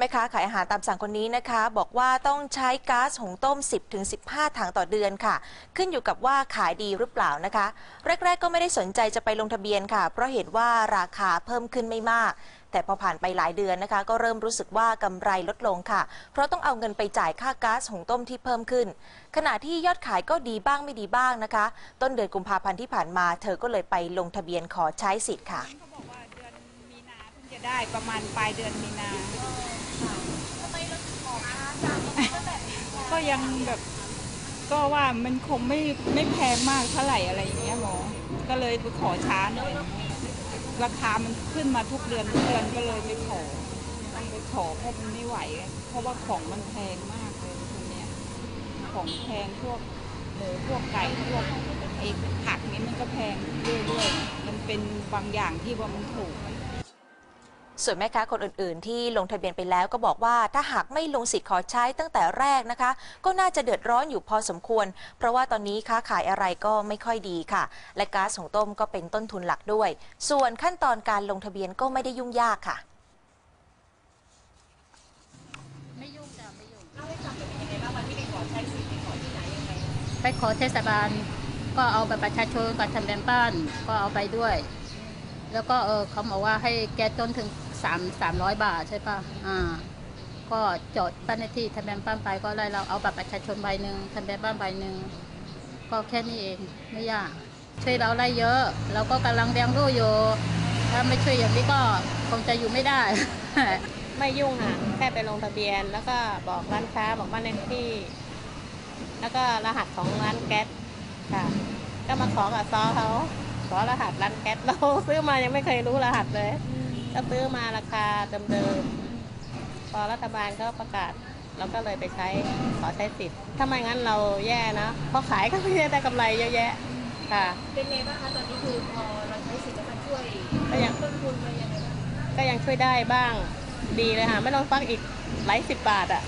แม่ค้าขายอาหารตามสั่งคนนี้นะคะ บอกว่าต้องใช้ก๊าซหุงต้ม 10-15 ถังต่อเดือนค่ะ ขึ้นอยู่กับว่าขายดีหรือเปล่านะคะ แรก ๆ ก็ไม่ได้สนใจจะไปลงทะเบียนค่ะ เพราะเห็นว่าราคาเพิ่มขึ้นไม่มาก แต่พอผ่านไปหลายเดือนนะคะ ก็เริ่มรู้สึกว่ากำไรลดลงค่ะ เพราะต้องเอาเงินไปจ่ายค่าก๊าซหุงต้มที่เพิ่มขึ้น ขณะที่ยอดขายก็ดีบ้างไม่ดีบ้างนะคะ ต้นเดือนกุมภาพันธ์ที่ผ่านมา เธอก็เลยไปลงทะเบียนขอใช้สิทธิ์ค่ะเขาบอกว่าเดือนมีนาเพิ่งจะได้ประมาณปลายเดือนมีนา ก็ยังแบบก็ว่ามันคงไม่ไม่แพงมากเท่าไหร่อะไรอย่างเงี้ยหมอ ก็เลยไปขอช้าหน่อยราคามันขึ้นมาทุกเดือนทุกเดือนก็เลยไปขอต้องไปขอเพราะมันไม่ไหว เพราะว่าของมันแพงมากเลยตรงเนี้ยของแพงพวกหมูพวกไก่พวกไอ้ผักนี้มันก็แพงเรื่อยๆมันเป็นบางอย่างที่ว่ามันถูก ส่วนแม่ค้าคนอื่นๆ ที่ลงทะเบียนไปแล้วก็บอกว่าถ้าหากไม่ลงสิทธิ์ขอใช้ตั้งแต่แรกนะคะ ก็น่าจะเดือดร้อนอยู่พอสมควร เพราะว่าตอนนี้ค้าขายอะไรก็ไม่ค่อยดีค่ะ และก๊าซหุงต้มก็เป็นต้นทุนหลักด้วย ส่วนขั้นตอนการลงทะเบียนก็ไม่ได้ยุ่งยากค่ะ ไม่ยุ่งจ้ะไม่ยุ่งเล่าให้ฟังเป็นยังไงบ้างวันที่ไปขอใช้สิทธิ์ไปขอที่ไหนยังไงไปขอเทศบาล ก็เอาบัตรประชาชนกับทะเบียนบ้านก็เอาไปด้วย แล้วก็เออเขาบอกว่าให้แก้ต้นถึง สามสามร้อยบาทใช่ปะอ่า ก็จดบ้านเลขที่ทะเบียนบ้านไปก็ไล่เราเอาบัตรประชาชนใบหนึ่งทะเบียนบ้านใบหนึ่งก็แค่นี้เองไม่ยาก ช่วยเราได้เยอะ เราก็กำลังเลี้ยงลูกอยู่ถ้าไม่ช่วยอย่างนี้ก็คงจะอยู่ไม่ได้ ไม่ยุ่งค่ะแค่ไปลงทะเบียน แล้วก็บอกร้านค้าบอกบ้านเลขที่ แล้วก็รหัสของร้านแก๊สค่ะ ก็มาขอกับซอเขาขอรหัสร้านแก๊สเราซื้อมายังไม่เคยรู้รหัสเลย ก็ซื้อมาราคาเดิมๆ พอรัฐบาลก็ประกาศ เราก็เลยไปใช้ขอใช้สิทธิ์ถ้าไม่งั้นเราแย่นะเพราะขายก็ไม่ได้กำไรเยอะแยะค่ะ เป็นไงบ้างคะตอนนี้คือพอเราใช้สิทธิ์แล้วมันช่วยก็ยัง ต้นทุนมันยังไงบ้างก็ยังช่วยได้บ้างดีเลยค่ะ ไม่ต้องฟักอีกหลายสิบบาทอะ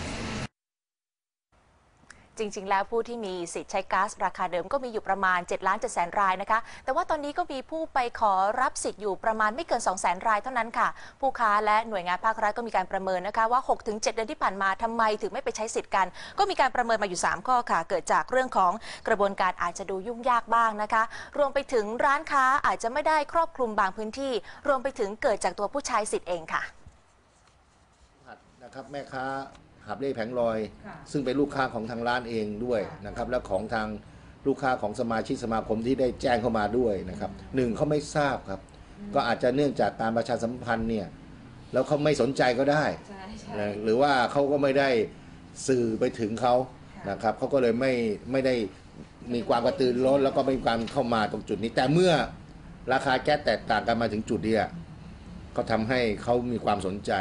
จริง ๆ แล้วผู้ที่มีสิทธิ์ใช้ก๊าซราคาเดิมก็มีอยู่ประมาณ7ล้าน7แสนรายนะคะ แต่ว่าตอนนี้ก็มีผู้ไปขอรับสิทธิ์อยู่ประมาณไม่เกิน 2 0 0แสนรายเท่านั้นค่ะ ผู้ค้าและหน่วยงานภาครัฐก็มีการประเมินนะคะว่า 6-7 เดือนที่ผ่านมาทำไมถึงไม่ไปใช้สิทธิ์กัน ก็มีการประเมินมาอยู่ 3 ข้อค่ะ เกิดจากเรื่องของกระบวนการอาจจะดูยุ่งยากบ้างนะคะ รวมไปถึงร้านค้าอาจจะไม่ได้ครอบคลุมบางพื้นที่ รวมไปถึงเกิดจากตัวผู้ใช้สิทธิ์เองค่ะหัดนะครับแม่ค้า หับเล่แผงลอยซึ่งเป็นลูกค้าของทางร้านเองด้วยนะครับ และของทางลูกค้าของสมาชิกสมาคมที่ได้แจ้งเข้ามาด้วยนะครับหนึ่งเขาไม่ทราบครับ ก็อาจจะเนื่องจากการประชาสัมพันธ์เนี่ยแล้วเขาไม่สนใจก็ได้นะหรือว่าเขาก็ไม่ได้สื่อไปถึงเขานะครับเขาก็เลยไม่ไม่ได้มีความกระตือรือร้นแล้วก็ไม่มีการเข้ามาตรงจุดนี้ แต่เมื่อราคาแก๊สแตกต่างกันมาถึงจุดเนี้ยก็ทำให้เขามีความสนใจ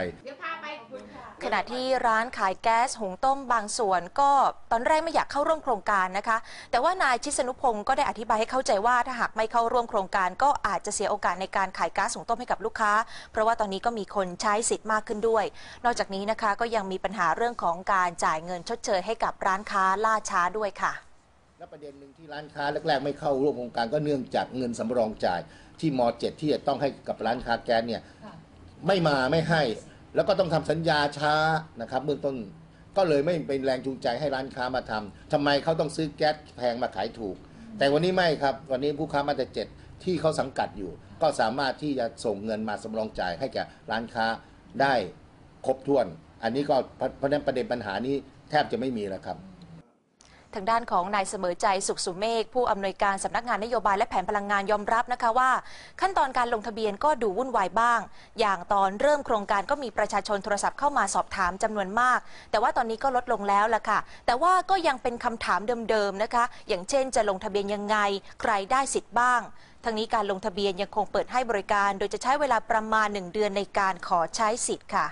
ขณะที่ร้านขายแก๊สหุงต้มบางส่วน ก็ตอนแรกไม่อยากเข้าร่วมโครงการนะคะ แต่ว่านายชิสนุพงศ์ก็ได้อธิบายให้เข้าใจว่าถ้าหากไม่เข้าร่วมโครงการ ก็อาจจะเสียโอกาสในการขายก๊าซหุงต้มให้กับลูกค้า เพราะว่าตอนนี้ก็มีคนใช้สิทธิ์มากขึ้นด้วย นอกจากนี้นะคะก็ยังมีปัญหาเรื่องของการจ่ายเงินชดเชยให้กับร้านค้าล่าช้าด้วยค่ะและประเด็นหนึ่งที่ร้านค้าแรกๆไม่เข้าร่วมโครงการก็เนื่องจากเงินสำรองจ่ายที่ม .7 ที่จะต้องให้กับร้านค้าแก๊สเนี่ยไม่มาไม่ให้ แล้วก็ต้องทำสัญญาช้านะครับเบื้องต้นก็เลยไม่เป็นแรงจูงใจให้ร้านค้ามาทำทำไมเขาต้องซื้อแก๊สแพงมาขายถูก แต่วันนี้ไม่ครับ วันนี้ผู้ค้ามาแต่เจ็ดที่เขาสังกัดอยู่ ก็สามารถที่จะส่งเงินมาสำรองจ่ายให้แก่ร้านค้าได้ครบถ้วน อันนี้ก็เพราะนั้นประเด็นปัญหานี้แทบจะไม่มีแล้วครับ ทางด้านของนายเสมอใจสุขสุเมฆผู้อำนวยการสำนักงานนโยบายและแผนพลังงานยอมรับนะคะว่า ขั้นตอนการลงทะเบียนก็ดูวุ่นวายบ้าง อย่างตอนเริ่มโครงการก็มีประชาชนโทรศัพท์เข้ามาสอบถามจำนวนมาก แต่ว่าตอนนี้ก็ลดลงแล้วล่ะค่ะ แต่ว่าก็ยังเป็นคำถามเดิมๆนะคะ อย่างเช่น จะลงทะเบียนยังไง ใครได้สิทธิ์บ้างทั้งนี้การลงทะเบียนยังคงเปิดให้บริการ โดยจะใช้เวลาประมาณ 1 เดือนในการขอใช้สิทธิ์ค่ะ